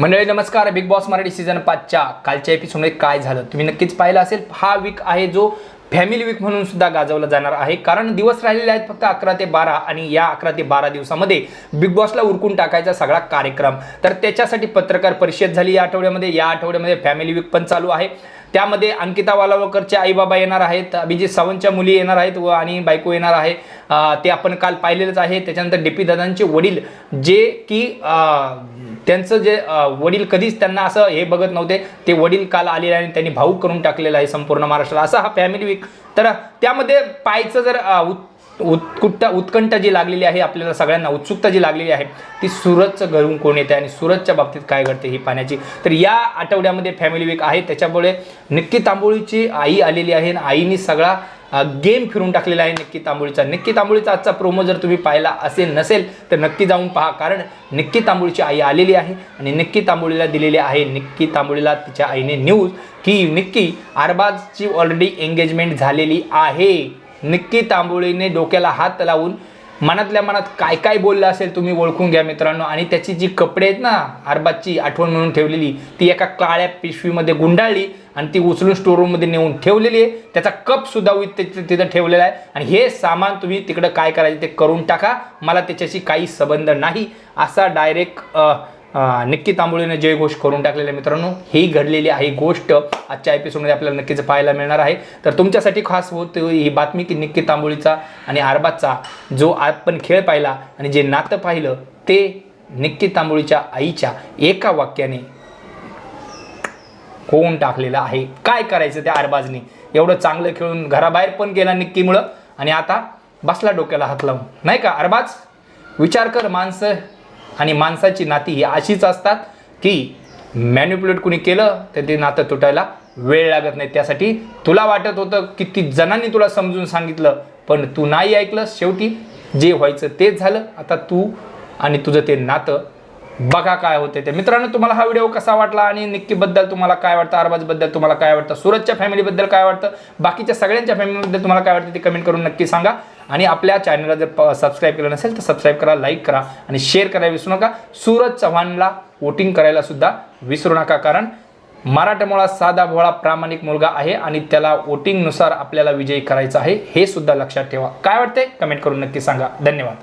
मंडळी नमस्कार. Big boss Marathi season पाचच्या कालच्या एपिसोडमध्ये काय झालं? तुम्ही नक्कीच पाहिलं असेल. हा वीक आहे जो फॅमिली वीक म्हणून सुद्धा गाजवला जाणार आहे. कारण दिवस राहिलेले आहेत फक्त अकरा ते बारा आणि या अकरा ते बारा दिवसामध्ये बिग बॉसला उरकून टाकायचा सगळा कार्यक्रम. तर त्याच्यासाठी पत्रकार परिषद झाली या आठवड्यामध्ये. या आठवड्यामध्ये फॅमिली वीक पण चालू आहे. त्यामध्ये अंकिता वालावकरचे आईबाबा येणार आहेत अभिजित सावंतच्या मुली येणार आहेत व आणि बायको येणार आहे. ते आपण काल पाहिलेलंच आहे. त्याच्यानंतर डी पी दादांचे वडील जे की त्यांचं जे वडील कधीच त्यांना असं हे बघत नव्हते. ते वडील काल आलेले आहे आणि त्यांनी भाऊक करून टाकलेलं आहे संपूर्ण महाराष्ट्राला. असा हा फॅमिली वीक तर त्यामध्ये पाहायचं जर उत्कुट्टा उत्कंठा जी लागलेली आहे आपल्याला सगळ्यांना उत्सुकता जी लागलेली आहे ती सुरतचं घरून कोण येते आणि सुरतच्या बाबतीत काय घडते ही पाण्याची तर या आठवड्यामध्ये फॅमिली वीक आहे त्याच्यामुळे नक्की तांबोळीची आई आलेली आहे आणि आईने सगळा गेम फिरून टाकलेला आहे नक्की तांबोळीचा. नक्की तांबोळीचा आजचा प्रोमो जर तुम्ही पाहिला असेल नसेल तर नक्की जाऊन पहा कारण नक्की तांबोळीची आई आलेली आहे आणि नक्की तांबोळीला दिलेली आहे. नक्की तांबोळीला तिच्या आईने न्यूज की नक्की अरबाजची ऑलरेडी एंगेजमेंट झालेली आहे. निक्की तांबोळीने डोक्याला हात लावून मनातल्या मनात काय काय बोललं असेल तुम्ही ओळखून घ्या मित्रांनो. आणि त्याची जी कपडे आहेत ना अरबाजची आठवण म्हणून ठेवलेली ती एका काळ्या पिशवीमध्ये गुंडाळली आणि ती उचलून स्टोरूममध्ये नेऊन ठेवलेली आहे. त्याचा कप सुद्धा विथ तिथं तिथं ठेवलेला आहे. आणि हे सामान तुम्ही तिकडं काय करायचं ते करून टाका. मला त्याच्याशी काही संबंध नाही. असा डायरेक्ट निक्की तांबोळीने जयघोष करून टाकलेल्या आहे मित्रांनो ही घडलेली आहे. गोष्ट आजच्या एपिसोडमध्ये आपल्याला नक्कीच पाहायला मिळणार आहे. तर तुमच्यासाठी खास होत ही बातमी की निक्की तांबोळीचा आणि आरबाजचा जो आपण खेळ पाहिला आणि जे नातं पाहिलं ते निक्की तांबोळीच्या आईच्या एका वाक्याने होऊन टाकलेलं आहे. काय करायचं त्या अरबाजनी एवढं चांगलं खेळून घराबाहेर पण गेला निक्कीमुळं आणि आता बसला डोक्याला हात लावून. नाही का अरबाज विचार कर माणसं. आणि माणसाची नाती ही अशीच असतात की मॅन्युप्युलेट कुणी केलं तर ते नातं तुटायला वेळ लागत नाही. त्यासाठी तुला वाटत होतं किती जणांनी तुला समजून सांगितलं पण तू नाही ऐकलं शेवटी जे व्हायचं तेच झालं. आता तू आणि तुझं ते नातं बघा काय होते ते. मित्रांनो तुम्हाला हा व्हिडिओ कसा वाटला आणि निक्कीबद्दल तुम्हाला काय वाटतं? अरबाजबद्दल तुम्हाला काय वाटतं? सूरजच्या फॅमिलीबद्दल काय वाटतं? बाकीच्या सगळ्यांच्या फॅमिलीबद्दल तुम्हाला काय वाटतं ते कमेंट करून नक्की सांगा. आणि आपल्या चॅनलला जर सबस्क्राईब केलं नसेल तर सबस्क्राईब करा लाईक करा आणि शेअर करायला विसरू नका. सूरज चव्हाणला वोटिंग करायला सुद्धा विसरू नका कारण मराठमोळा साधा भोळा प्रामाणिक मुलगा आहे आणि त्याला वोटिंगनुसार आपल्याला विजयी करायचा आहे हे सुद्धा लक्षात ठेवा. काय वाटते कमेंट करून नक्की सांगा. धन्यवाद.